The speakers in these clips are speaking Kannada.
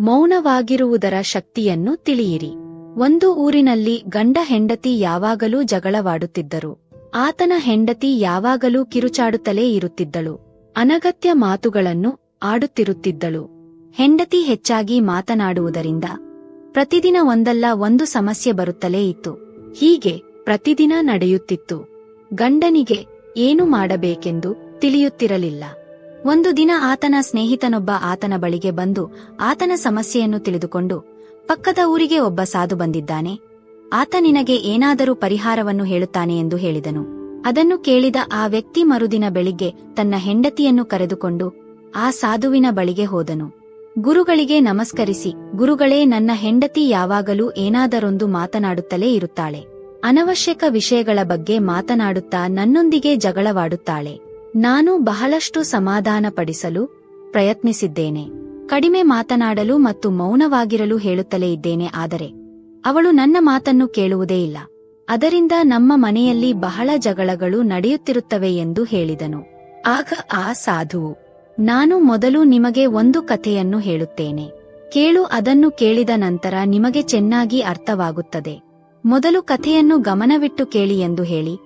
ಮೌನವಾಗಿರುವುದರ ಶಕ್ತಿಯನ್ನು ತಿಳಿಯಿರಿ. ಒಂದು ಊರಿನಲ್ಲಿ ಗಂಡ ಹೆಂಡತಿ ಯಾವಾಗಲೂ ಜಗಳವಾಡುತ್ತಿದ್ದರು. ಆತನ ಹೆಂಡತಿ ಯಾವಾಗಲೂ ಕಿರುಚಾಡುತ್ತಲೇ ಇರುತ್ತಿದ್ದಳು. ಅನಗತ್ಯ ಮಾತುಗಳನ್ನು ಆಡುತ್ತಿರುತ್ತಿದ್ದಳು. ಹೆಂಡತಿ ಹೆಚ್ಚಾಗಿ ಮಾತನಾಡುವುದರಿಂದ ಪ್ರತಿದಿನ ಒಂದಲ್ಲ ಒಂದು ಸಮಸ್ಯೆ ಬರುತ್ತಲೇ ಇತ್ತು. ಹೀಗೆ ಪ್ರತಿದಿನ ನಡೆಯುತ್ತಿತ್ತು. ಗಂಡನಿಗೆ ಏನು ಮಾಡಬೇಕೆಂದು ತಿಳಿಯುತ್ತಿರಲಿಲ್ಲ. ಒಂದು ದಿನ ಆತನ ಸ್ನೇಹಿತನೊಬ್ಬ ಆತನ ಬಳಿಗೆ ಬಂದು ಆತನ ಸಮಸ್ಯೆಯನ್ನು ತಿಳಿದುಕೊಂಡು ಪಕ್ಕದ ಊರಿಗೆ ಒಬ್ಬ ಸಾಧು ಬಂದಿದ್ದಾನೆ. ಆತ ನಿನಗೆ ಏನಾದರೂ ಪರಿಹಾರವನ್ನು ಹೇಳುತ್ತಾನೆ ಎಂದು ಹೇಳಿದನು. ಅದನ್ನು ಕೇಳಿದ ಆ ವ್ಯಕ್ತಿ ಮರುದಿನ ಬೆಳಿಗ್ಗೆ ತನ್ನ ಹೆಂಡತಿಯನ್ನು ಕರೆದುಕೊಂಡು ಆ ಸಾಧುವಿನ ಬಳಿಗೆ ಹೋದನು. ಗುರುಗಳಿಗೆ ನಮಸ್ಕರಿಸಿ, ಗುರುಗಳೇ ನನ್ನ ಹೆಂಡತಿ ಯಾವಾಗಲೂ ಏನಾದರೊಂದು ಮಾತನಾಡುತ್ತಲೇ ಇರುತ್ತಾಳೆ. ಅನವಶ್ಯಕ ವಿಷಯಗಳ ಬಗ್ಗೆ ಮಾತನಾಡುತ್ತಾ ನನ್ನೊಂದಿಗೆ ಜಗಳವಾಡುತ್ತಾಳೆ. ನಾನು ಬಹಳಷ್ಟು ಸಮಾಧಾನಪಡಿಸಲು ಪ್ರಯತ್ನಿಸಿದ್ದೇನೆ. ಕಡಿಮೆ ಮಾತನಾಡಲು ಮತ್ತು ಮೌನವಾಗಿರಲು ಹೇಳುತ್ತಲೇ ಇದ್ದೇನೆ, ಆದರೆ ಅವಳು ನನ್ನ ಮಾತನ್ನು ಕೇಳುವುದೇ ಇಲ್ಲ. ಅದರಿಂದ ನಮ್ಮ ಮನೆಯಲ್ಲಿ ಬಹಳ ಜಗಳಗಳು ನಡೆಯುತ್ತಿರುತ್ತವೆ ಎಂದು ಹೇಳಿದನು. ಆಗ ಆ ಸಾಧುವು, ನಾನು ಮೊದಲು ನಿಮಗೆ ಒಂದು ಕಥೆಯನ್ನು ಹೇಳುತ್ತೇನೆ. ಕೇಳು, ಅದನ್ನು ಕೇಳಿದ ನಂತರ ನಿಮಗೆ ಚೆನ್ನಾಗಿ ಅರ್ಥವಾಗುತ್ತದೆ. ಮೊದಲು ಕಥೆಯನ್ನು ಗಮನವಿಟ್ಟು ಕೇಳಿ ಎಂದು ಹೇಳಿ,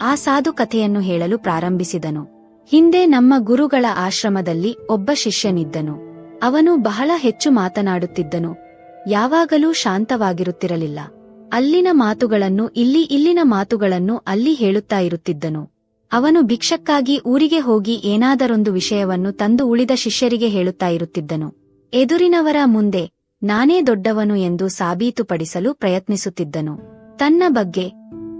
ಆ ಸಾಧು ಕಥೆಯನ್ನು ಹೇಳಲು ಪ್ರಾರಂಭಿಸಿದನು. ಹಿಂದೆ ನಮ್ಮ ಗುರುಗಳ ಆಶ್ರಮದಲ್ಲಿ ಒಬ್ಬ ಶಿಷ್ಯನಿದ್ದನು. ಅವನು ಬಹಳ ಹೆಚ್ಚು ಮಾತನಾಡುತ್ತಿದ್ದನು. ಯಾವಾಗಲೂ ಶಾಂತವಾಗಿರುತ್ತಿರಲಿಲ್ಲ. ಅಲ್ಲಿನ ಮಾತುಗಳನ್ನು ಇಲ್ಲಿ ಇಲ್ಲಿನ ಮಾತುಗಳನ್ನು ಅಲ್ಲಿ ಹೇಳುತ್ತಾ ಇರುತ್ತಿದ್ದನು. ಅವನು ಭಿಕ್ಷಕ್ಕಾಗಿ ಊರಿಗೆ ಹೋಗಿ ಏನಾದರೊಂದು ವಿಷಯವನ್ನು ತಂದು ಉಳಿದ ಶಿಷ್ಯರಿಗೆ ಹೇಳುತ್ತಾ ಇರುತ್ತಿದ್ದನು. ಎದುರಿನವರ ಮುಂದೆ, ನಾನೇ ದೊಡ್ಡವನು ಎಂದು ಸಾಬೀತುಪಡಿಸಲು ಪ್ರಯತ್ನಿಸುತ್ತಿದ್ದನು. ತನ್ನ ಬಗ್ಗೆ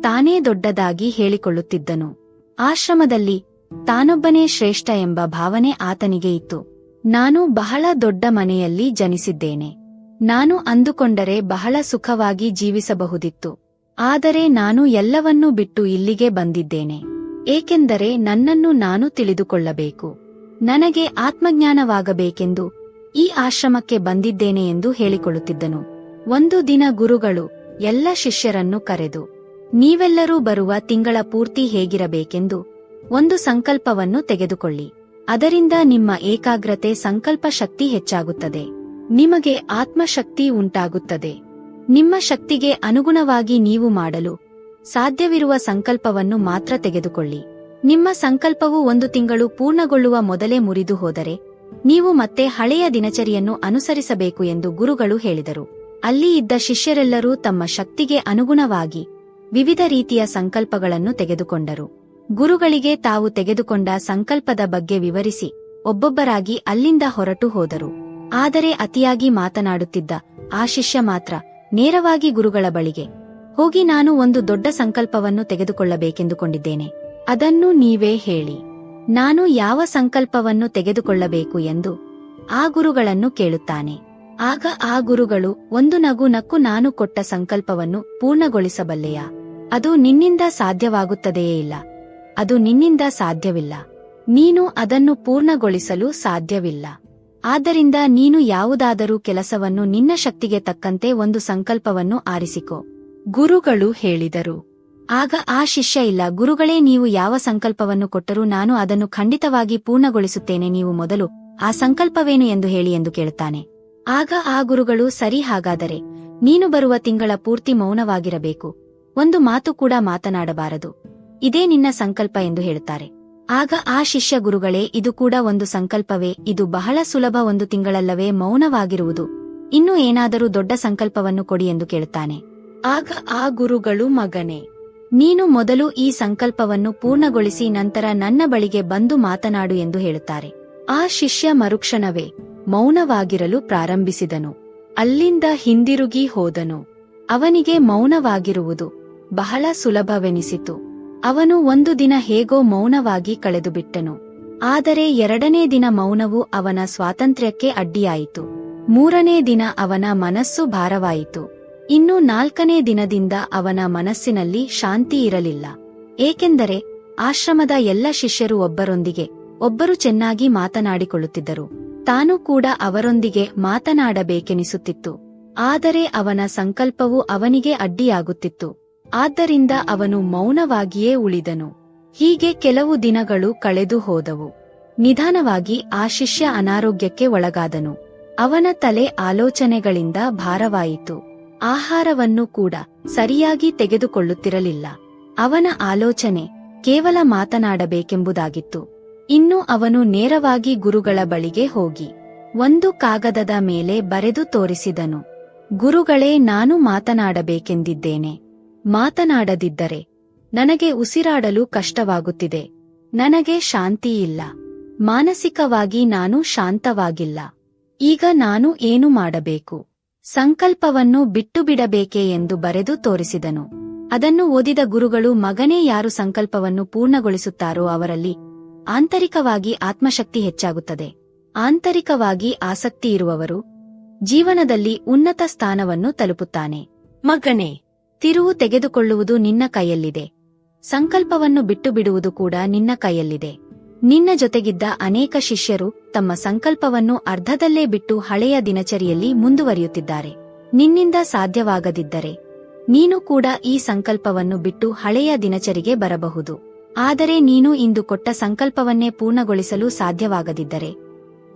ತಾನೇ ದೊಡ್ಡದಾಗಿ ಹೇಳಿಕೊಳ್ಳುತ್ತಿದ್ದನು. ಆಶ್ರಮದಲ್ಲಿ ತಾನೊಬ್ಬನೇ ಶ್ರೇಷ್ಠ ಎಂಬ ಭಾವನೆ ಆತನಿಗೆ ಇತ್ತು. ನಾನು ಬಹಳ ದೊಡ್ಡ ಮನೆಯಲ್ಲಿ ಜನಿಸಿದ್ದೇನೆ. ನಾನು ಅಂದುಕೊಂಡರೆ ಬಹಳ ಸುಖವಾಗಿ ಜೀವಿಸಬಹುದಿತ್ತು. ಆದರೆ ನಾನು ಎಲ್ಲವನ್ನೂ ಬಿಟ್ಟು ಇಲ್ಲಿಗೆ ಬಂದಿದ್ದೇನೆ. ಏಕೆಂದರೆ ನನ್ನನ್ನು ನಾನು ತಿಳಿದುಕೊಳ್ಳಬೇಕು. ನನಗೆ ಆತ್ಮಜ್ಞಾನವಾಗಬೇಕೆಂದು ಈ ಆಶ್ರಮಕ್ಕೆ ಬಂದಿದ್ದೇನೆ ಎಂದು ಹೇಳಿಕೊಳ್ಳುತ್ತಿದ್ದನು. ಒಂದು ದಿನ ಗುರುಗಳು ಎಲ್ಲ ಶಿಷ್ಯರನ್ನು ಕರೆದು, ನೀವೆಲ್ಲರೂ ಬರುವ ತಿಂಗಳ ಪೂರ್ತಿ ಹೇಗಿರಬೇಕೆಂದು ಒಂದು ಸಂಕಲ್ಪವನ್ನು ತೆಗೆದುಕೊಳ್ಳಿ. ಅದರಿಂದ ನಿಮ್ಮ ಏಕಾಗ್ರತೆ ಸಂಕಲ್ಪ ಶಕ್ತಿ ಹೆಚ್ಚಾಗುತ್ತದೆ. ನಿಮಗೆ ಆತ್ಮಶಕ್ತಿ ಉಂಟಾಗುತ್ತದೆ. ನಿಮ್ಮ ಶಕ್ತಿಗೆ ಅನುಗುಣವಾಗಿ ನೀವು ಮಾಡಲು ಸಾಧ್ಯವಿರುವ ಸಂಕಲ್ಪವನ್ನು ಮಾತ್ರ ತೆಗೆದುಕೊಳ್ಳಿ. ನಿಮ್ಮ ಸಂಕಲ್ಪವು ಒಂದು ತಿಂಗಳು ಪೂರ್ಣಗೊಳ್ಳುವ ಮೊದಲೇ ಮುರಿದು ಹೋದರೆ, ನೀವು ಮತ್ತೆ ಹಳೆಯ ದಿನಚರಿಯನ್ನು ಅನುಸರಿಸಬೇಕು ಎಂದು ಗುರುಗಳು ಹೇಳಿದರು. ಅಲ್ಲಿ ಇದ್ದ ಶಿಷ್ಯರೆಲ್ಲರೂ ತಮ್ಮ ಶಕ್ತಿಗೆ ಅನುಗುಣವಾಗಿ ವಿವಿಧ ರೀತಿಯ ಸಂಕಲ್ಪಗಳನ್ನು ತೆಗೆದುಕೊಂಡರು. ಗುರುಗಳಿಗೆ ತಾವು ತೆಗೆದುಕೊಂಡ ಸಂಕಲ್ಪದ ಬಗ್ಗೆ ವಿವರಿಸಿ ಒಬ್ಬೊಬ್ಬರಾಗಿ ಅಲ್ಲಿಂದ ಹೊರಟು ಹೋದರು. ಆದರೆ ಅತಿಯಾಗಿ ಮಾತನಾಡುತ್ತಿದ್ದ ಆ ಶಿಷ್ಯ ಮಾತ್ರ ನೇರವಾಗಿ ಗುರುಗಳ ಬಳಿಗೆ, ಹೋಗಿ ನಾನು ಒಂದು ದೊಡ್ಡ ಸಂಕಲ್ಪವನ್ನು ತೆಗೆದುಕೊಳ್ಳಬೇಕೆಂದುಕೊಂಡಿದ್ದೇನೆ. ಅದನ್ನು ನೀವೇ ಹೇಳಿ. ನಾನು ಯಾವ ಸಂಕಲ್ಪವನ್ನು ತೆಗೆದುಕೊಳ್ಳಬೇಕು ಎಂದು ಆ ಗುರುಗಳನ್ನು ಕೇಳುತ್ತಾನೆ. ಆಗ ಆ ಗುರುಗಳು, ಒಂದು ನಗು ನಕ್ಕು ನಾನು ಕೊಟ್ಟ ಸಂಕಲ್ಪವನ್ನು ಪೂರ್ಣಗೊಳಿಸಬಲ್ಲೆಯಾ? ಅದು ನಿನ್ನಿಂದ ಸಾಧ್ಯವಾಗುತ್ತದೆಯೇ ಇಲ್ಲ. ಅದು ನಿನ್ನಿಂದ ಸಾಧ್ಯವಿಲ್ಲ. ನೀನು ಅದನ್ನು ಪೂರ್ಣಗೊಳಿಸಲು ಸಾಧ್ಯವಿಲ್ಲ. ಆದ್ದರಿಂದ ನೀನು ಯಾವುದಾದರೂ ಕೆಲಸವನ್ನು ನಿನ್ನ ಶಕ್ತಿಗೆ ತಕ್ಕಂತೆ ಒಂದು ಸಂಕಲ್ಪವನ್ನು ಆರಿಸಿಕೊ. ಗುರುಗಳು ಹೇಳಿದರು. ಆಗ ಆ ಶಿಷ್ಯ, ಇಲ್ಲ, ಗುರುಗಳೇ, ನೀವು ಯಾವ ಸಂಕಲ್ಪವನ್ನು ಕೊಟ್ಟರೂ ನಾನು ಅದನ್ನು ಖಂಡಿತವಾಗಿ ಪೂರ್ಣಗೊಳಿಸುತ್ತೇನೆ, ನೀವು ಮೊದಲು ಆ ಸಂಕಲ್ಪವೇನು ಎಂದು ಹೇಳಿ ಎಂದು ಕೇಳುತ್ತಾನೆ. ಆಗ ಆ ಗುರುಗಳು, ಸರಿ, ಹಾಗಾದರೆ ನೀನು ಬರುವ ತಿಂಗಳ ಪೂರ್ತಿ ಮೌನವಾಗಿರಬೇಕು. ಒಂದು ಮಾತು ಕೂಡ ಮಾತನಾಡಬಾರದು. ಇದೇ ನಿನ್ನ ಸಂಕಲ್ಪ ಎಂದು ಹೇಳುತ್ತಾರೆ. ಆಗ ಆ ಶಿಷ್ಯ ಗುರುಗಳೇ, ಇದು ಕೂಡ ಒಂದು ಸಂಕಲ್ಪವೇ, ಇದು ಬಹಳ ಸುಲಭ ಒಂದು ತಿಂಗಳಲ್ಲವೇ ಮೌನವಾಗಿರುವುದು. ಇನ್ನು ಏನಾದರೂ ದೊಡ್ಡ ಸಂಕಲ್ಪವನ್ನು ಕೊಡಿ ಎಂದು ಕೇಳುತ್ತಾನೆ. ಆಗ ಆ ಗುರುಗಳು, ಮಗನೇ, ನೀನು ಮೊದಲು ಈ ಸಂಕಲ್ಪವನ್ನು ಪೂರ್ಣಗೊಳಿಸಿ ನಂತರ ನನ್ನ ಬಳಿಗೆ ಬಂದು ಮಾತನಾಡು ಎಂದು ಹೇಳುತ್ತಾರೆ. ಆ ಶಿಷ್ಯ ಮರುಕ್ಷಣವೇ, ಮೌನವಾಗಿರಲು ಪ್ರಾರಂಭಿಸಿದನು. ಅಲ್ಲಿಂದ ಹಿಂದಿರುಗಿ ಹೋದನು. ಅವನಿಗೆ ಮೌನವಾಗಿರುವುದು ಬಹಳ ಸುಲಭವೆನಿಸಿತು. ಅವನು ಒಂದು ದಿನ ಹೇಗೋ ಮೌನವಾಗಿ ಕಳೆದುಬಿಟ್ಟನು. ಆದರೆ ಎರಡನೇ ದಿನ ಮೌನವು ಅವನ ಸ್ವಾತಂತ್ರ್ಯಕ್ಕೆ ಅಡ್ಡಿಯಾಯಿತು. ಮೂರನೇ ದಿನ ಅವನ ಮನಸ್ಸು ಭಾರವಾಯಿತು. ಇನ್ನು ನಾಲ್ಕನೇ ದಿನದಿಂದ ಅವನ ಮನಸ್ಸಿನಲ್ಲಿ ಶಾಂತಿ ಇರಲಿಲ್ಲ. ಏಕೆಂದರೆ ಆಶ್ರಮದ ಎಲ್ಲ ಶಿಷ್ಯರು ಒಬ್ಬರೊಂದಿಗೆ, ಒಬ್ಬರು ಚೆನ್ನಾಗಿ ಮಾತನಾಡಿಕೊಳ್ಳುತ್ತಿದ್ದರು. ತಾನು ಕೂಡ ಅವರೊಂದಿಗೆ ಮಾತನಾಡಬೇಕೆನಿಸುತ್ತಿತ್ತು. ಆದರೆ ಅವನ ಸಂಕಲ್ಪವು ಅವನಿಗೆ ಅಡ್ಡಿಯಾಗುತ್ತಿತ್ತು. ಆದ್ದರಿಂದ ಅವನು ಮೌನವಾಗಿಯೇ ಉಳಿದನು. ಹೀಗೆ ಕೆಲವು ದಿನಗಳು ಕಳೆದು ಹೋದವು. ನಿಧಾನವಾಗಿ ಆ ಶಿಷ್ಯ ಅನಾರೋಗ್ಯಕ್ಕೆ ಒಳಗಾದನು. ಅವನ ತಲೆ ಆಲೋಚನೆಗಳಿಂದ ಭಾರವಾಯಿತು. ಆಹಾರವನ್ನು ಕೂಡ ಸರಿಯಾಗಿ ತೆಗೆದುಕೊಳ್ಳುತ್ತಿರಲಿಲ್ಲ. ಅವನ ಆಲೋಚನೆ ಕೇವಲ ಮಾತನಾಡಬೇಕೆಂಬುದಾಗಿತ್ತು. ಇನ್ನು ಅವನು ನೇರವಾಗಿ ಗುರುಗಳ ಬಳಿಗೆ ಹೋಗಿ ಒಂದು ಕಾಗದದ ಮೇಲೆ ಬರೆದು ತೋರಿಸಿದನು. ಗುರುಗಳೇ, ನಾನು ಮಾತನಾಡಬೇಕೆಂದಿದ್ದೇನೆ. ಮಾತನಾಡದಿದ್ದರೆ ನನಗೆ ಉಸಿರಾಡಲು ಕಷ್ಟವಾಗುತ್ತಿದೆ. ನನಗೆ ಶಾಂತಿಯಿಲ್ಲ. ಮಾನಸಿಕವಾಗಿ ನಾನು ಶಾಂತವಾಗಿಲ್ಲ. ಈಗ ನಾನು ಏನು ಮಾಡಬೇಕು? ಸಂಕಲ್ಪವನ್ನು ಬಿಟ್ಟು ಬಿಡಬೇಕೆ ಎಂದು ಬರೆದು ತೋರಿಸಿದನು. ಅದನ್ನು ಓದಿದ ಗುರುಗಳು ಮಗನೇ ಯಾರು ಸಂಕಲ್ಪವನ್ನು ಪೂರ್ಣಗೊಳಿಸುತ್ತಾರೋ ಅವರಲ್ಲಿ ಆಂತರಿಕವಾಗಿ ಆತ್ಮಶಕ್ತಿ ಹೆಚ್ಚಾಗುತ್ತದೆ. ಆಂತರಿಕವಾಗಿ ಆಸಕ್ತಿ ಇರುವವರು ಜೀವನದಲ್ಲಿ ಉನ್ನತ ಸ್ಥಾನವನ್ನು ತಲುಪುತ್ತಾನೆ. ಮಗನೇ ತಿರುವು ತೆಗೆದುಕೊಳ್ಳುವುದು ನಿನ್ನ ಕೈಯಲ್ಲಿದೆ. ಸಂಕಲ್ಪವನ್ನು ಬಿಟ್ಟು ಬಿಡುವುದು ಕೂಡ ನಿನ್ನ ಕೈಯಲ್ಲಿದೆ. ನಿನ್ನ ಜೊತೆಗಿದ್ದ ಅನೇಕ ಶಿಷ್ಯರು ತಮ್ಮ ಸಂಕಲ್ಪವನ್ನು ಅರ್ಧದಲ್ಲೇ ಬಿಟ್ಟು ಹಳೆಯ ದಿನಚರಿಯಲ್ಲಿ ಮುಂದುವರಿಯುತ್ತಿದ್ದಾರೆ. ನಿನ್ನಿಂದ ಸಾಧ್ಯವಾಗದಿದ್ದರೆ ನೀನು ಕೂಡ ಈ ಸಂಕಲ್ಪವನ್ನು ಬಿಟ್ಟು ಹಳೆಯ ದಿನಚರಿಗೆ ಬರಬಹುದು. ಆದರೆ ನೀನು ಇಂದು ಕೊಟ್ಟ ಸಂಕಲ್ಪವನ್ನೇ ಪೂರ್ಣಗೊಳಿಸಲು ಸಾಧ್ಯವಾಗದಿದ್ದರೆ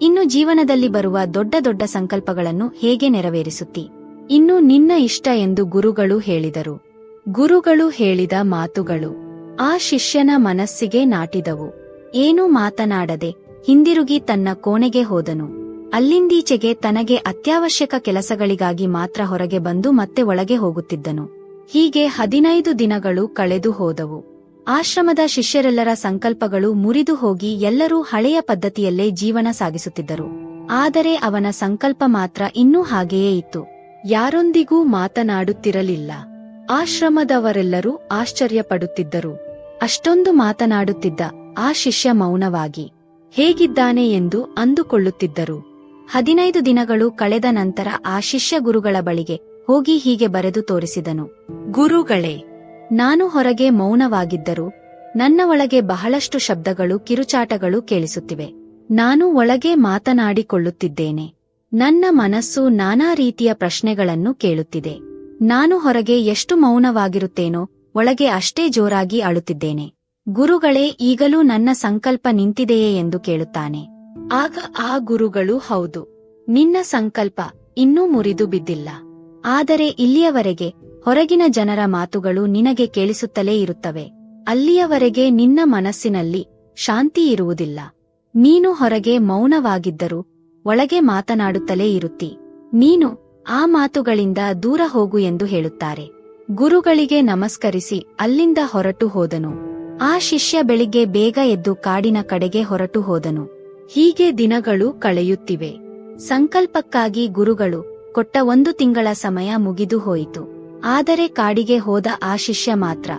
ಇನ್ನು ಜೀವನದಲ್ಲಿ ಬರುವ ದೊಡ್ಡ ದೊಡ್ಡ ಸಂಕಲ್ಪಗಳನ್ನು ಹೇಗೆ ನೆರವೇರಿಸುತ್ತಿ? ಇನ್ನು ನಿನ್ನ ಇಷ್ಟ ಎಂದು ಗುರುಗಳು ಹೇಳಿದರು. ಗುರುಗಳು ಹೇಳಿದ ಮಾತುಗಳು ಆ ಶಿಷ್ಯನ ಮನಸ್ಸಿಗೆ ನಾಟಿದವು. ಏನೂ ಮಾತನಾಡದೆ ಹಿಂದಿರುಗಿ ತನ್ನ ಕೋಣೆಗೆ ಹೋದನು. ಅಲ್ಲಿಂದೀಚೆಗೆ ತನಗೆ ಅತ್ಯವಶ್ಯಕ ಕೆಲಸಗಳಿಗಾಗಿ ಮಾತ್ರ ಹೊರಗೆ ಬಂದು ಮತ್ತೆ ಒಳಗೆ ಹೋಗುತ್ತಿದ್ದನು. ಹೀಗೆ ಹದಿನೈದು ದಿನಗಳು ಕಳೆದು ಹೋದವು. ಆಶ್ರಮದ ಶಿಷ್ಯರೆಲ್ಲರ ಸಂಕಲ್ಪಗಳು ಮುರಿದು ಹೋಗಿ ಎಲ್ಲರೂ ಹಳೆಯ ಪದ್ಧತಿಯಲ್ಲೇ ಜೀವನ ಸಾಗಿಸುತ್ತಿದ್ದರು. ಆದರೆ ಅವನ ಸಂಕಲ್ಪ ಮಾತ್ರ ಇನ್ನೂ ಹಾಗೆಯೇ ಇತ್ತು. ಯಾರೊಂದಿಗೂ ಮಾತನಾಡುತ್ತಿರಲಿಲ್ಲ. ಆಶ್ರಮದವರೆಲ್ಲರೂ ಆಶ್ಚರ್ಯಪಡುತ್ತಿದ್ದರು. ಅಷ್ಟೊಂದು ಮಾತನಾಡುತ್ತಿದ್ದ ಆ ಶಿಷ್ಯ ಮೌನವಾಗಿ. ಹೇಗಿದ್ದಾನೆ ಎಂದು ಅಂದುಕೊಳ್ಳುತ್ತಿದ್ದರು. ಹದಿನೈದು ದಿನಗಳು ಕಳೆದ ನಂತರ ಆ ಶಿಷ್ಯ ಗುರುಗಳ ಬಳಿಗೆ ಹೋಗಿ ಹೀಗೆ ಬರೆದು ತೋರಿಸಿದನು. ಗುರುಗಳೇ, ನಾನು ಹೊರಗೆ ಮೌನವಾಗಿದ್ದರು ನನ್ನ ಒಳಗೆ ಬಹಳಷ್ಟು ಶಬ್ದಗಳು ಕಿರುಚಾಟಗಳು ಕೇಳಿಸುತ್ತಿವೆ. ನಾನು ಒಳಗೆ ಮಾತನಾಡಿಕೊಳ್ಳುತ್ತಿದ್ದೇನೆ. ನನ್ನ ಮನಸ್ಸು ನಾನಾ ರೀತಿಯ ಪ್ರಶ್ನೆಗಳನ್ನು ಕೇಳುತ್ತಿದೆ. ನಾನು ಹೊರಗೆ ಎಷ್ಟು ಮೌನವಾಗಿರುತ್ತೇನೋ, ಒಳಗೆ ಅಷ್ಟೇ ಜೋರಾಗಿ ಅಳುತ್ತಿದ್ದೇನೆ. ಗುರುಗಳೇ, ಈಗಲೂ ನನ್ನ ಸಂಕಲ್ಪ ನಿಂತಿದೆಯೇ ಎಂದು ಕೇಳುತ್ತಾನೆ. ಆಗ ಆ ಗುರುಗಳು, ಹೌದು, ನಿನ್ನ ಸಂಕಲ್ಪ ಇನ್ನೂ ಮುರಿದು ಬಿದ್ದಿಲ್ಲ. ಆದರೆ ಇಲ್ಲಿಯವರೆಗೆ ಹೊರಗಿನ ಜನರ ಮಾತುಗಳು ನಿನಗೆ ಕೇಳಿಸುತ್ತಲೇ ಇರುತ್ತವೆ. ಅಲ್ಲಿಯವರೆಗೆ ನಿನ್ನ ಮನಸ್ಸಿನಲ್ಲಿ ಶಾಂತಿ ಇರುವುದಿಲ್ಲ. ನೀನು ಹೊರಗೆ ಮೌನವಾಗಿದ್ದರೂ ಒಳಗೆ ಮಾತನಾಡುತ್ತಲೇ ಇರುತ್ತಿ. ನೀನು ಆ ಮಾತುಗಳಿಂದ ದೂರ ಹೋಗು ಎಂದು ಹೇಳುತ್ತಾರೆ. ಗುರುಗಳಿಗೆ ನಮಸ್ಕರಿಸಿ ಅಲ್ಲಿಂದ ಹೊರಟು ಹೋದನು. ಆ ಶಿಷ್ಯ ಬೆಳಿಗ್ಗೆ ಬೇಗ ಎದ್ದು ಕಾಡಿನ ಕಡೆಗೆ ಹೊರಟು ಹೋದನು. ಹೀಗೆ ದಿನಗಳು ಕಳೆಯುತ್ತಿವೆ. ಸಂಕಲ್ಪಕ್ಕಾಗಿ ಗುರುಗಳು ಕೊಟ್ಟ ಒಂದು ತಿಂಗಳ ಸಮಯ ಮುಗಿದು ಹೋಯಿತು. ಆದರೆ ಕಾಡಿಗೆ ಹೋದ ಆ ಶಿಷ್ಯ ಮಾತ್ರ.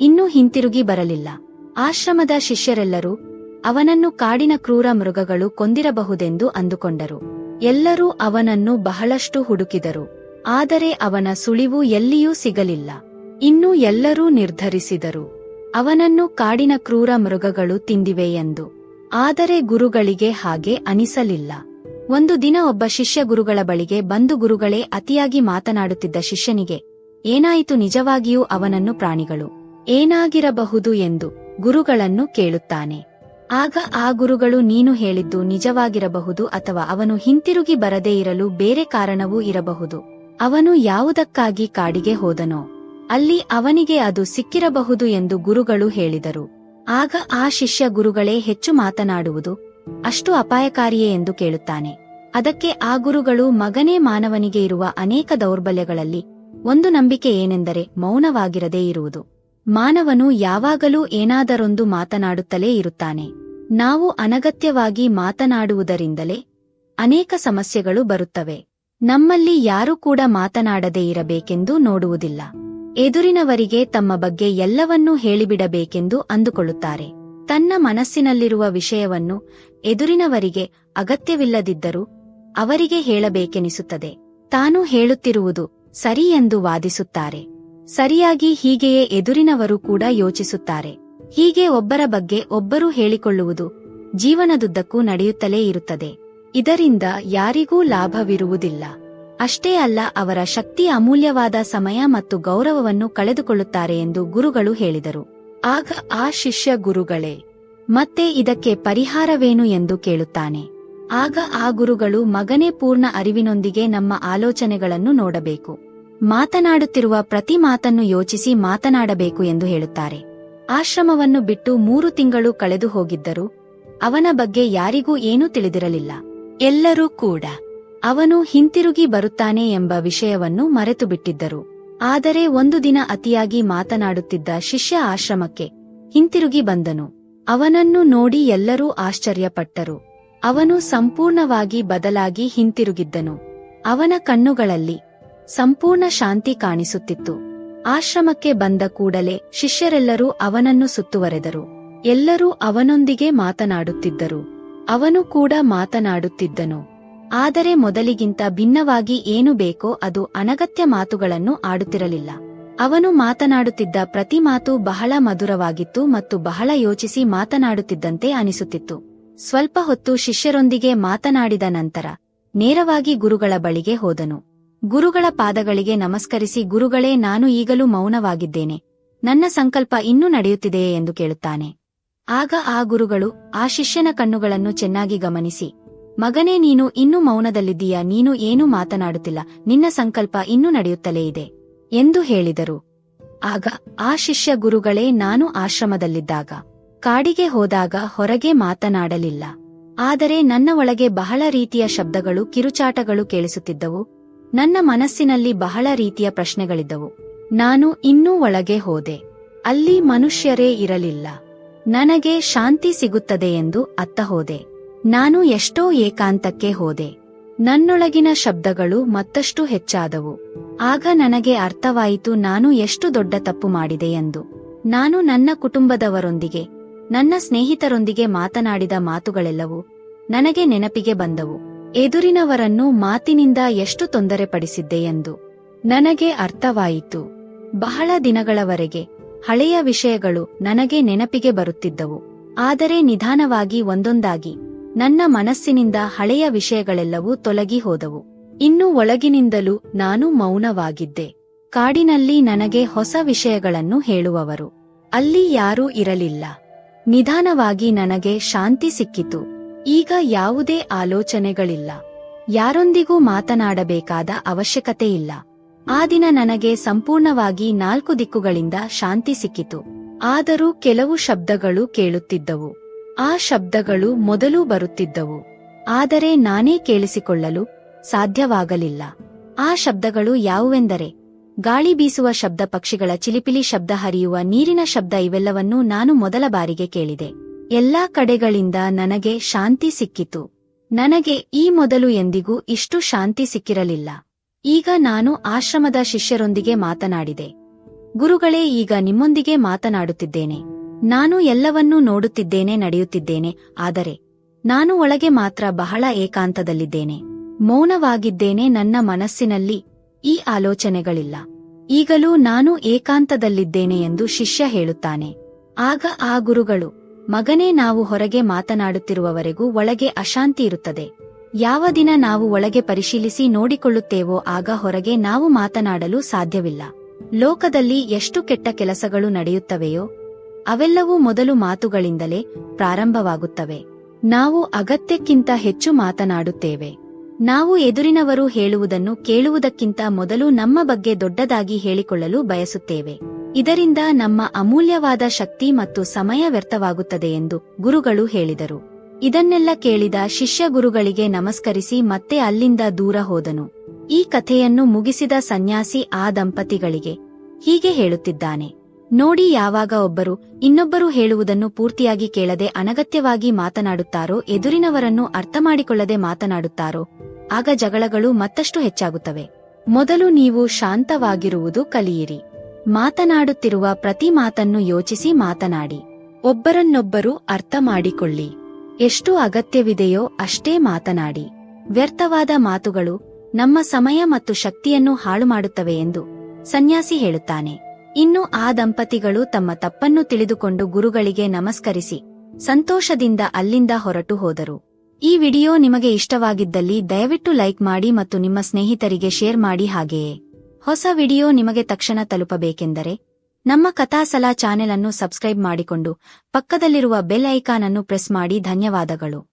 ಇನ್ನೂ ಹಿಂತಿರುಗಿ ಬರಲಿಲ್ಲ. ಆಶ್ರಮದ ಶಿಷ್ಯರೆಲ್ಲರೂ ಅವನನ್ನು ಕಾಡಿನ ಕ್ರೂರ ಮೃಗಗಳು ಕೊಂದಿರಬಹುದೆಂದು ಅಂದುಕೊಂಡರು. ಎಲ್ಲರೂ ಅವನನ್ನು ಬಹಳಷ್ಟು ಹುಡುಕಿದರು. ಆದರೆ ಅವನ ಸುಳಿವು ಎಲ್ಲಿಯೂ ಸಿಗಲಿಲ್ಲ. ಇನ್ನೂ ಎಲ್ಲರೂ ನಿರ್ಧರಿಸಿದರು. ಅವನನ್ನು ಕಾಡಿನ ಕ್ರೂರ ಮೃಗಗಳು ತಿಂದಿವೆ ಎಂದು. ಆದರೆ ಗುರುಗಳಿಗೆ ಹಾಗೆ ಅನಿಸಲಿಲ್ಲ. ಒಂದು ದಿನ ಒಬ್ಬ ಶಿಷ್ಯ ಗುರುಗಳ ಬಳಿಗೆ ಬಂದು ಗುರುಗಳೇ ಅತಿಯಾಗಿ ಮಾತನಾಡುತ್ತಿದ್ದ ಶಿಷ್ಯನಿಗೆ, ಏನಾಯಿತು ನಿಜವಾಗಿಯೂ ಅವನನ್ನು ಪ್ರಾಣಿಗಳು? ಏನಾಗಿರಬಹುದು? ಎಂದು ಗುರುಗಳನ್ನು ಕೇಳುತ್ತಾನೆ. ಆಗ ಆ ಗುರುಗಳು ನೀನು ಹೇಳಿದ್ದು ನಿಜವಾಗಿರಬಹುದು ಅಥವಾ ಅವನು ಹಿಂತಿರುಗಿ ಬರದೇ ಇರಲು ಬೇರೆ ಕಾರಣವೂ ಇರಬಹುದು. ಅವನು ಯಾವುದಕ್ಕಾಗಿ ಕಾಡಿಗೆ ಹೋದನೋ, ಅಲ್ಲಿ ಅವನಿಗೆ ಅದು ಸಿಕ್ಕಿರಬಹುದು ಎಂದು ಗುರುಗಳು ಹೇಳಿದರು. ಆಗ ಆ ಶಿಷ್ಯ ಗುರುಗಳೇ ಹೆಚ್ಚು ಮಾತನಾಡುವುದು, ಅಷ್ಟು ಅಪಾಯಕಾರಿಯೇ ಎಂದು ಕೇಳುತ್ತಾನೆ. ಅದಕ್ಕೆ ಆ ಗುರುಗಳು ಮಗನೇ ಮಾನವನಿಗೆ ಇರುವ ಅನೇಕ ದೌರ್ಬಲ್ಯಗಳಲ್ಲಿ ಒಂದು ನಂಬಿಕೆ ಏನೆಂದರೆ ಮೌನವಾಗಿರದೇ ಇರುವುದು. ಮಾನವನು ಯಾವಾಗಲೂ ಏನಾದರೊಂದು ಮಾತನಾಡುತ್ತಲೇ ಇರುತ್ತಾನೆ. ನಾವು ಅನಗತ್ಯವಾಗಿ ಮಾತನಾಡುವುದರಿಂದಲೇ ಅನೇಕ ಸಮಸ್ಯೆಗಳು ಬರುತ್ತವೆ. ನಮ್ಮಲ್ಲಿ ಯಾರೂ ಕೂಡ ಮಾತನಾಡದೇ ಇರಬೇಕೆಂದು ನೋಡುವುದಿಲ್ಲ. ಎದುರಿನವರಿಗೆ ತಮ್ಮ ಬಗ್ಗೆ ಎಲ್ಲವನ್ನೂ ಹೇಳಿಬಿಡಬೇಕೆಂದು ಅಂದುಕೊಳ್ಳುತ್ತಾರೆ. ತನ್ನ ಮನಸ್ಸಿನಲ್ಲಿರುವ ವಿಷಯವನ್ನು ಎದುರಿನವರಿಗೆ ಅಗತ್ಯವಿಲ್ಲದಿದ್ದರೂ ಅವರಿಗೆ ಹೇಳಬೇಕೆನಿಸುತ್ತದೆ. ತಾನು ಹೇಳುತ್ತಿರುವುದು ಸರಿ ಎಂದು ವಾದಿಸುತ್ತಾರೆ. ಸರಿಯಾಗಿ ಹೀಗೆಯೇ ಎದುರಿನವರು ಕೂಡ ಯೋಚಿಸುತ್ತಾರೆ. ಹೀಗೆ ಒಬ್ಬರ ಬಗ್ಗೆ ಒಬ್ಬರು ಹೇಳಿಕೊಳ್ಳುವುದು ಜೀವನದುದ್ದಕ್ಕೂ ನಡೆಯುತ್ತಲೇ ಇರುತ್ತದೆ. ಇದರಿಂದ ಯಾರಿಗೂ ಲಾಭವಿರುವುದಿಲ್ಲ. ಅಷ್ಟೇ ಅಲ್ಲ, ಅವರ ಶಕ್ತಿ ಅಮೂಲ್ಯವಾದ ಸಮಯ ಮತ್ತು ಗೌರವವನ್ನು ಕಳೆದುಕೊಳ್ಳುತ್ತಾರೆ ಎಂದು ಗುರುಗಳು ಹೇಳಿದರು. ಆಗ ಆ ಶಿಷ್ಯ ಗುರುಗಳೇ, ಮತ್ತೆ ಇದಕ್ಕೆ ಪರಿಹಾರವೇನು ಎಂದು ಕೇಳುತ್ತಾನೆ. ಆಗ ಆ ಗುರುಗಳು ಮಗನೇ ಪೂರ್ಣ ಅರಿವಿನೊಂದಿಗೆ ನಮ್ಮ ಆಲೋಚನೆಗಳನ್ನು ನೋಡಬೇಕು. ಮಾತನಾಡುತ್ತಿರುವ ಪ್ರತಿ ಮಾತನ್ನು ಯೋಚಿಸಿ ಮಾತನಾಡಬೇಕು ಎಂದು ಹೇಳುತ್ತಾರೆ. ಆಶ್ರಮವನ್ನು ಬಿಟ್ಟು ಮೂರು ತಿಂಗಳು ಕಳೆದು ಹೋಗಿದ್ದರು ಅವನ ಬಗ್ಗೆ ಯಾರಿಗೂ ಏನೂ ತಿಳಿದಿರಲಿಲ್ಲ. ಎಲ್ಲರೂ ಕೂಡ ಅವನು ಹಿಂತಿರುಗಿ ಬರುತ್ತಾನೆ ಎಂಬ ವಿಷಯವನ್ನು ಮರೆತು ಬಿಟ್ಟಿದ್ದರು ಆದರೆ ಒಂದು ದಿನ ಅತಿಯಾಗಿ ಮಾತನಾಡುತ್ತಿದ್ದ ಶಿಷ್ಯ ಆಶ್ರಮಕ್ಕೆ ಹಿಂತಿರುಗಿ ಬಂದನು. ಅವನನ್ನು ನೋಡಿ ಎಲ್ಲರೂ ಆಶ್ಚರ್ಯಪಟ್ಟರು. ಅವನು ಸಂಪೂರ್ಣವಾಗಿ ಬದಲಾಗಿ ಹಿಂತಿರುಗಿದ್ದನು. ಅವನ ಕಣ್ಣುಗಳಲ್ಲಿ ಸಂಪೂರ್ಣ ಶಾಂತಿ ಕಾಣಿಸುತ್ತಿತ್ತು. ಆಶ್ರಮಕ್ಕೆ ಬಂದ ಕೂಡಲೇ ಶಿಷ್ಯರೆಲ್ಲರೂ ಅವನನ್ನು ಸುತ್ತುವರೆದರು. ಎಲ್ಲರೂ ಅವನೊಂದಿಗೆ ಮಾತನಾಡುತ್ತಿದ್ದರು. ಅವನು ಕೂಡ ಮಾತನಾಡುತ್ತಿದ್ದನು. ಆದರೆ ಮೊದಲಿಗಿಂತ ಭಿನ್ನವಾಗಿ ಏನು ಬೇಕೋ ಅದು ಅನಗತ್ಯ ಮಾತುಗಳನ್ನು ಆಡುತ್ತಿರಲಿಲ್ಲ. ಅವನು ಮಾತನಾಡುತ್ತಿದ್ದ ಪ್ರತಿ ಮಾತು ಬಹಳ ಮಧುರವಾಗಿತ್ತು ಮತ್ತು ಬಹಳ ಯೋಚಿಸಿ ಮಾತನಾಡುತ್ತಿದ್ದಂತೆ ಅನಿಸುತ್ತಿತ್ತು. ಸ್ವಲ್ಪ ಹೊತ್ತು ಶಿಷ್ಯರೊಂದಿಗೆ ಮಾತನಾಡಿದ ನಂತರ ನೇರವಾಗಿ ಗುರುಗಳ ಬಳಿಗೆ ಹೋದನು. ಗುರುಗಳ ಪಾದಗಳಿಗೆ ನಮಸ್ಕರಿಸಿ, ಗುರುಗಳೇ, ನಾನು ಈಗಲೂ ಮೌನವಾಗಿದ್ದೇನೆ. ನನ್ನ ಸಂಕಲ್ಪ ಇನ್ನೂ ನಡೆಯುತ್ತಿದೆಯೇ? ಎಂದು ಕೇಳುತ್ತಾನೆ. ಆಗ ಆ ಗುರುಗಳು ಆ ಶಿಷ್ಯನ ಕಣ್ಣುಗಳನ್ನು ಚೆನ್ನಾಗಿ ಗಮನಿಸಿ, ಮಗನೇ, ನೀನು ಇನ್ನೂ ಮೌನದಲ್ಲಿದ್ದೀಯ? ನೀನು ಏನೂ ಮಾತನಾಡುತ್ತಿಲ್ಲ. ನಿನ್ನ ಸಂಕಲ್ಪ ಇನ್ನೂ ನಡೆಯುತ್ತಲೇ ಇದೆ. ಎಂದು ಹೇಳಿದರು. ಆಗ ಆ ಶಿಷ್ಯ, ಗುರುಗಳೇ, ನಾನು ಆಶ್ರಮದಲ್ಲಿದ್ದಾಗ, ಕಾಡಿಗೆ ಹೋದಾಗ ಹೊರಗೆ ಮಾತನಾಡಲಿಲ್ಲ. ಆದರೆ ನನ್ನ ಒಳಗೆ ಬಹಳ ರೀತಿಯ ಶಬ್ದಗಳು, ಕಿರುಚಾಟಗಳು ಕೇಳಿಸುತ್ತಿದ್ದವು. ನನ್ನ ಮನಸ್ಸಿನಲ್ಲಿ ಬಹಳ ರೀತಿಯ ಪ್ರಶ್ನೆಗಳಿದ್ದವು. ನಾನು ಇನ್ನೂ ಒಳಗೆ ಹೋದೆ. ಅಲ್ಲಿ ಮನುಷ್ಯರೇ ಇರಲಿಲ್ಲ. ನನಗೆ ಶಾಂತಿ ಸಿಗುತ್ತದೆ ಎಂದು ಅತ್ತ ಹೋದೆ. ನಾನು ಎಷ್ಟೋ ಏಕಾಂತಕ್ಕೆ ಹೋದೆ. ನನ್ನೊಳಗಿನ ಶಬ್ದಗಳು ಮತ್ತಷ್ಟು ಹೆಚ್ಚಾದವು. ಆಗ ನನಗೆ ಅರ್ಥವಾಯಿತು ನಾನು ಎಷ್ಟು ದೊಡ್ಡ ತಪ್ಪು ಮಾಡಿದೆ ಎಂದು. ನಾನು ನನ್ನ ಕುಟುಂಬದವರೊಂದಿಗೆ, ನನ್ನ ಸ್ನೇಹಿತರೊಂದಿಗೆ ಮಾತನಾಡಿದ ಮಾತುಗಳೆಲ್ಲವೂ ನನಗೆ ನೆನಪಿಗೆ ಬಂದವು. ಎದುರಿನವರನ್ನು ಮಾತಿನಿಂದ ಎಷ್ಟು ತೊಂದರೆಪಡಿಸಿದ್ದೆ ಎಂದು ನನಗೆ ಅರ್ಥವಾಯಿತು. ಬಹಳ ದಿನಗಳವರೆಗೆ ಹಳೆಯ ವಿಷಯಗಳು ನನಗೆ ನೆನಪಿಗೆ ಬರುತ್ತಿದ್ದವು. ಆದರೆ ನಿಧಾನವಾಗಿ ಒಂದೊಂದಾಗಿ ನನ್ನ ಮನಸ್ಸಿನಿಂದ ಹಳೆಯ ವಿಷಯಗಳೆಲ್ಲವೂ ತೊಲಗಿ ಹೋದವು. ಇನ್ನು ಒಳಗಿನಿಂದಲೂ ನಾನು ಮೌನವಾಗಿದ್ದೆ. ಕಾಡಿನಲ್ಲಿ ನನಗೆ ಹೊಸ ವಿಷಯಗಳನ್ನು ಹೇಳುವವರು. ಅಲ್ಲಿ ಯಾರೂ ಇರಲಿಲ್ಲ. ನಿಧಾನವಾಗಿ ನನಗೆ ಶಾಂತಿ ಸಿಕ್ಕಿತು. ಈಗ ಯಾವುದೇ ಆಲೋಚನೆಗಳಿಲ್ಲ. ಯಾರೊಂದಿಗೂ ಮಾತನಾಡಬೇಕಾದ ಅವಶ್ಯಕತೆಯಿಲ್ಲ ಆ ದಿನ ನನಗೆ ಸಂಪೂರ್ಣವಾಗಿ ನಾಲ್ಕು ದಿಕ್ಕುಗಳಿಂದ ಶಾಂತಿ ಸಿಕ್ಕಿತು. ಆದರೂ ಕೆಲವು ಶಬ್ದಗಳು ಕೇಳುತ್ತಿದ್ದವು. ಆ ಶಬ್ದಗಳು ಮೊದಲು ಬರುತ್ತಿದ್ದವು. ಆದರೆ ನಾನೇ ಕೇಳಿಸಿಕೊಳ್ಳಲು ಸಾಧ್ಯವಾಗಲಿಲ್ಲ. ಆ ಶಬ್ದಗಳು ಯಾವುವೆಂದರೆ, ಗಾಳಿ ಬೀಸುವ ಶಬ್ದ ಪಕ್ಷಿಗಳ ಚಿಲಿಪಿಲಿ ಶಬ್ದ ಹರಿಯುವ ನೀರಿನ ಶಬ್ದ ಇವೆಲ್ಲವನ್ನೂ ನಾನು ಮೊದಲ ಬಾರಿಗೆ ಕೇಳಿದೆ. ಎಲ್ಲಾ ಕಡೆಗಳಿಂದ ನನಗೆ ಶಾಂತಿ ಸಿಕ್ಕಿತು. ನನಗೆ ಈ ಮೊದಲು ಎಂದಿಗೂ ಇಷ್ಟು ಶಾಂತಿ ಸಿಕ್ಕಿರಲಿಲ್ಲ. ಈಗ ನಾನು ಆಶ್ರಮದ ಶಿಷ್ಯರೊಂದಿಗೆ ಮಾತನಾಡಿದೆ. ಗುರುಗಳೇ, ಈಗ ನಿಮ್ಮೊಂದಿಗೆ ಮಾತನಾಡುತ್ತಿದ್ದೇನೆ. ನಾನು ಎಲ್ಲವನ್ನೂ ನೋಡುತ್ತಿದ್ದೇನೆ, ನಡೆಯುತ್ತಿದ್ದೇನೆ, ಆದರೆ ನಾನು ಒಳಗೆ ಮಾತ್ರ ಬಹಳ ಏಕಾಂತದಲ್ಲಿದ್ದೇನೆ. ಮೌನವಾಗಿದ್ದೇನೆ ನನ್ನ ಮನಸ್ಸಿನಲ್ಲಿ ಈ ಆಲೋಚನೆಗಳಿಲ್ಲ. ಈಗಲೂ ನಾನು ಏಕಾಂತದಲ್ಲಿದ್ದೇನೆ ಎಂದು ಶಿಷ್ಯ ಹೇಳುತ್ತಾನೆ. ಆಗ ಆ ಗುರುಗಳು ಮಗನೇ ನಾವು ಹೊರಗೆ ಮಾತನಾಡುತ್ತಿರುವವರೆಗೂ ಒಳಗೆ ಅಶಾಂತಿ ಇರುತ್ತದೆ. ಯಾವ ದಿನ ನಾವು ಒಳಗೆ ಪರಿಶೀಲಿಸಿ ನೋಡಿಕೊಳ್ಳುತ್ತೇವೋ ಆಗ ಹೊರಗೆ ನಾವು ಮಾತನಾಡಲು ಸಾಧ್ಯವಿಲ್ಲ. ಲೋಕದಲ್ಲಿ ಎಷ್ಟು ಕೆಟ್ಟ ಕೆಲಸಗಳು ನಡೆಯುತ್ತವೆಯೋ, ಅವೆಲ್ಲವೂ ಮೊದಲು ಮಾತುಗಳಿಂದಲೇ ಪ್ರಾರಂಭವಾಗುತ್ತವೆ. ನಾವು ಅಗತ್ಯಕ್ಕಿಂತ ಹೆಚ್ಚು ಮಾತನಾಡುತ್ತೇವೆ. ನಾವು ಎದುರಿನವರು ಹೇಳುವುದನ್ನು ಕೇಳುವುದಕ್ಕಿಂತ ಮೊದಲು ನಮ್ಮ ಬಗ್ಗೆ ದೊಡ್ಡದಾಗಿ ಹೇಳಿಕೊಳ್ಳಲು ಬಯಸುತ್ತೇವೆ. ಇದರಿಂದ ನಮ್ಮ ಅಮೂಲ್ಯವಾದ ಶಕ್ತಿ ಮತ್ತು ಸಮಯ ವ್ಯರ್ಥವಾಗುತ್ತದೆ ಎಂದು ಗುರುಗಳು ಹೇಳಿದರು. ಇದನ್ನೆಲ್ಲ ಕೇಳಿದ ಶಿಷ್ಯ ಗುರುಗಳಿಗೆ ನಮಸ್ಕರಿಸಿ ಮತ್ತೆ ಅಲ್ಲಿಂದ ದೂರ ಹೋದನು. ಈ ಕಥೆಯನ್ನು ಮುಗಿಸಿದ ಸನ್ಯಾಸಿ ಆ ದಂಪತಿಗಳಿಗೆ ಹೀಗೆ ಹೇಳುತ್ತಿದ್ದಾನೆ. ನೋಡಿ ಯಾವಾಗ ಒಬ್ಬರು ಇನ್ನೊಬ್ಬರು ಹೇಳುವುದನ್ನು ಪೂರ್ತಿಯಾಗಿ ಕೇಳದೆ ಅನಗತ್ಯವಾಗಿ ಮಾತನಾಡುತ್ತಾರೋ, ಎದುರಿನವರನ್ನು ಅರ್ಥಮಾಡಿಕೊಳ್ಳದೆ ಮಾತನಾಡುತ್ತಾರೋ, ಆಗ ಜಗಳಗಳು ಮತ್ತಷ್ಟು ಹೆಚ್ಚಾಗುತ್ತವೆ. ಮೊದಲು ನೀವು ಶಾಂತವಾಗಿರುವುದು ಕಲಿಯಿರಿ. ಮಾತನಾಡುತ್ತಿರುವ ಪ್ರತಿ ಮಾತನ್ನು ಯೋಚಿಸಿ ಮಾತನಾಡಿ. ಒಬ್ಬರನ್ನೊಬ್ಬರು ಅರ್ಥ ಮಾಡಿಕೊಳ್ಳಿ ಎಷ್ಟು ಅಗತ್ಯವಿದೆಯೋ ಅಷ್ಟೇ ಮಾತನಾಡಿ. ವ್ಯರ್ಥವಾದ ಮಾತುಗಳು ನಮ್ಮ ಸಮಯ ಮತ್ತು ಶಕ್ತಿಯನ್ನು ಹಾಳು ಮಾಡುತ್ತವೆ ಎಂದು ಸನ್ಯಾಸಿ ಹೇಳುತ್ತಾನೆ. ಇನ್ನು ಆ ದಂಪತಿಗಳು ತಮ್ಮ ತಪ್ಪನ್ನು ತಿಳಿದುಕೊಂಡು ಗುರುಗಳಿಗೆ ನಮಸ್ಕರಿಸಿ ಸಂತೋಷದಿಂದ ಅಲ್ಲಿಂದ ಹೊರಟು ಹೋದರು. ಈ ವಿಡಿಯೋ ನಿಮಗೆ ಇಷ್ಟವಾಗಿದ್ದಲ್ಲಿ ದಯವಿಟ್ಟು ಲೈಕ್ ಮಾಡಿ ಮತ್ತು ನಿಮ್ಮ ಸ್ನೇಹಿತರಿಗೆ ಶೇರ್ ಮಾಡಿ ಹಾಗೆಯೇ. ಹೊಸ ವಿಡಿಯೋ ನಿಮಗೆ ತಕ್ಷಣ ತಲುಪಬೇಕೆಂದರೆ ನಮ್ಮ ಕಥಾಸಲ ಚಾನೆಲ್ ಅನ್ನು ಸಬ್ಸ್ಕ್ರೈಬ್ ಮಾಡಿಕೊಂಡು ಪಕ್ಕದಲ್ಲಿರುವ ಬೆಲ್ ಐಕಾನ್ ಅನ್ನು ಪ್ರೆಸ್ ಮಾಡಿ ಧನ್ಯವಾದಗಳು.